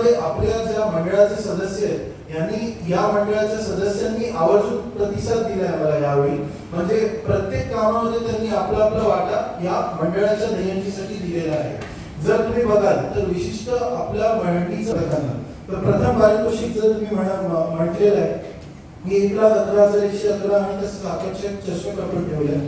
त्याच्यामध्ये आपल्या ज्या मंडळाचे सदस्य आहेत यांनी या मंडळाच्या सदस्यांनी आवर्जून प्रतिसाद दिलाय मला यावेळी. म्हणजे प्रत्येक कामामध्ये त्यांनी आपला आपला वाटा या मंडळाच्या दहीहंडीसाठी दिलेला आहे. जर तुम्ही बघाल तर विशिष्ट आपल्या मंडळीचं प्रधान तर प्रथम पारितोषिक जर तुम्ही म्हणा म्हटलेलं आहे की एक लाख अकरा हजार एकशे अकरा आणि तसंच आकर्षक चषक आपण ठेवले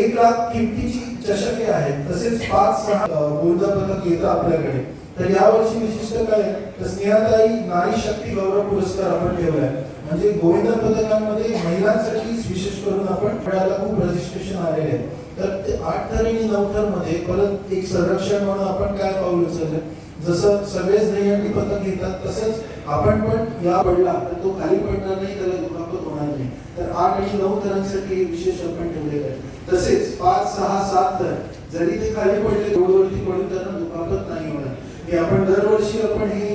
एक लाख किमतीची चषके आहेत तसेच पाच सहा गोल्ड पदक येतं आपल्याकडे. तर यावर्षी विशिष्ट काय? आहे? तर स्नेहाताई नारी शक्ती गौरव पुरस्कार आपण ठेवलाय. म्हणजे गोविंद पदकांमध्ये महिलांसाठी विशेष करून आपण खेळायला खूप रजिस्ट्रेशन आलेले आहे तर ते आठ थर आणि नऊ थरमध्ये परत एक संरक्षण म्हणून आपण काय पाऊल उचललं? जसं सगळेच दहीहंडी पथक घेतात तसंच आपण पण या पडला तर तो खाली पडणार नाही त्याला दुखापत होणार नाही. तर आठ आणि नऊ थरांसाठी विशेष आपण ठेवलेलं आहे तसेच पाच सहा सात थर जरी ते खाली पडले रोडवरती पडून त्यांना दुखापत नाही. आपण दरवर्षी आपण हे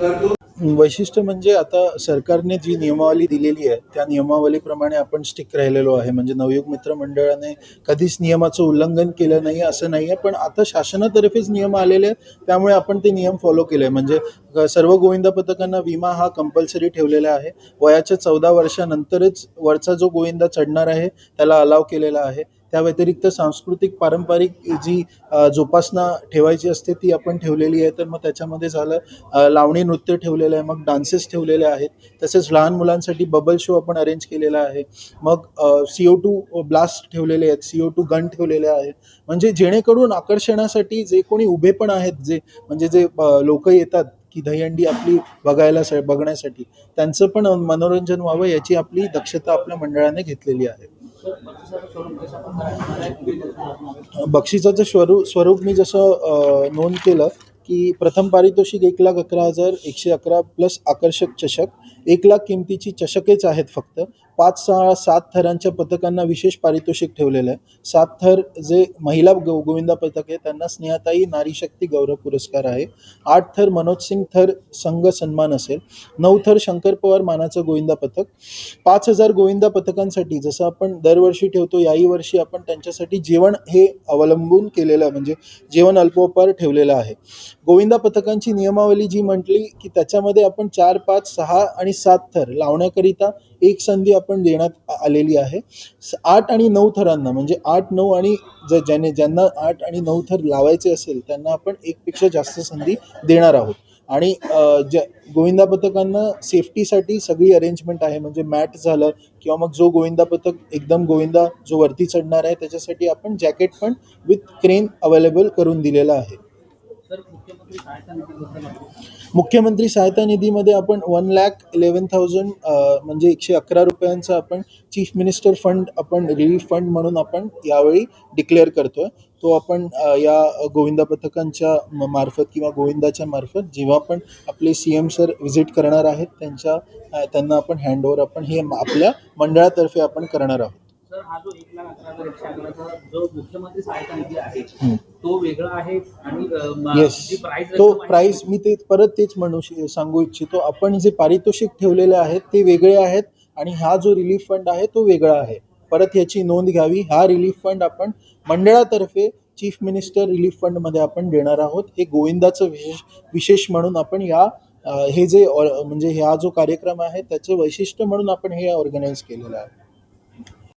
करतो. वैशिष्ट्य म्हणजे आता सरकारने जी नियमावली दिलेली आहे त्या नियमावलीप्रमाणे आपण स्टिक राहिलेलो आहे. म्हणजे नवयुग मित्र मंडळाने कधीच नियमाचं उल्लंघन केलं नाही असं नाही आहे. पण आता शासनातर्फेच नियम आलेले आहेत त्यामुळे आपण ते नियम फॉलो केले म्हणजे सर्व गोविंदा पथकांना विमा हा कंपल्सरी ठेवलेला आहे. वयाच्या चौदा वर्षानंतरच वरचा जो गोविंदा चढणार आहे त्याला अलाव केलेला आहे. त्या व्यतिरिक्त सांस्कृतिक पारंपरिक जी जोपासना ठेवायची असते ती आपण ठेवलेली आहे. तर मग त्याच्यामध्ये झालं लावणी नृत्य ठेवलेलं आहे मग डान्सेस ठेवलेले आहेत. तसेच लहान मुलांसाठी बबल शो आपण अरेंज केलेला आहे. मग सी ओ टू ब्लास्ट ठेवलेले आहेत सी ओ टू गन ठेवलेले आहेत. म्हणजे जेणेकरून आकर्षणासाठी जे कोणी उभे पण आहेत जे म्हणजे जे लोक येतात की दहीहंडी आपली बघायला बघण्यासाठी त्यांचं पण मनोरंजन व्हावं याची आपली दक्षता आपल्या मंडळाने घेतलेली आहे. बक्षिसाचं स्वरूप स्वरूप मी जसं नोंद केलं की प्रथम पारितोषिक एक लाख अकरा हजार एकशे अकरा प्लस आकर्षक चषक. एक लाख किमतीची चषकेच आहेत फक्त. पाच सहा सात थरांच्या पथकांना विशेष पारितोषिक ठेवलेलं आहे. सात थर जे महिला गो गोविंदा पथक आहे त्यांना स्नेहाताई नारी शक्ती गौरव पुरस्कार आहे. आठ थर मनोज सिंग थर संघ सन्मान असेल. नऊ थर शंकर पवार मानाचं गोविंदा पथक. पाच हजार गोविंदा पथकांसाठी जसं आपण दरवर्षी ठेवतो याही वर्षी आपण त्यांच्यासाठी जेवण हे अवलंबून केलेलं म्हणजे जेवण अल्पोपहार ठेवलेलं आहे. गोविंदा पथकांची नियमावली जी म्हटली की त्याच्यामध्ये आपण चार पाच सहा आणि सात थर लावण्याकरिता एक संधी आपण देण्यात आलेली आहे. आठ आणि नऊ थरांना म्हणजे आठ नऊ आणि ज ज्याने ज्यांना आठ आणि नऊ थर लावायचे असेल त्यांना आपण एकपेक्षा जास्त संधी देणार आहोत. आणि ज ज्या गोविंदा पथकांना सेफ्टीसाठी सगळी अरेंजमेंट आहे म्हणजे मॅट झालं किंवा मग जो गोविंदा पथक एकदम गोविंदा जो वरती चढणार आहे त्याच्यासाठी आपण जॅकेट पण विथ क्रेन अवेलेबल करून दिलेला आहे. मुख्यमंत्री सहायता निधीमध्ये आपण वन लॅक इलेवन थाउजंड म्हणजे एकशे अकरा रुपयांचा आपण चीफ मिनिस्टर फंड आपण रिलीफ फंड म्हणून आपण यावेळी डिक्लेअर करतोय. तो आपण या गोविंदा पथकांच्या मार्फत किंवा गोविंदाच्या मार्फत जेव्हा पण आपले सी एम सर व्हिजिट करणार आहेत त्यांच्या त्यांना आपण हँडओवर आपण हे आपल्या मंडळातर्फे आपण करणार आहोत. हा जो एक लाख अकरा हजार एकशे अकराचा जो मुख्यमंत्री सहायता निधी आहे हम्म. तो वेगळा आहे आणि अ, म- येस जी प्राइस तो प्राईस मी ते परत तेच म्हणू श- सांगू इच्छितो. आपण जे पारितोषिक ठेवलेले आहेत ते वेगळे आहेत आणि हा जो रिलीफ फंड आहे तो वेगळा आहे. परत याची नोंद घ्यावी. हा रिलीफ फंड आपण मंडळातर्फे चीफ मिनिस्टर रिलीफ फंडमध्ये आपण देणार आहोत. हे गोविंदाचं विशेष विशेष म्हणून आपण या अ, हे जे म्हणजे हा जो कार्यक्रम आहे त्याचं वैशिष्ट्य म्हणून आपण हे ऑर्गनाईज केलेलं आहे.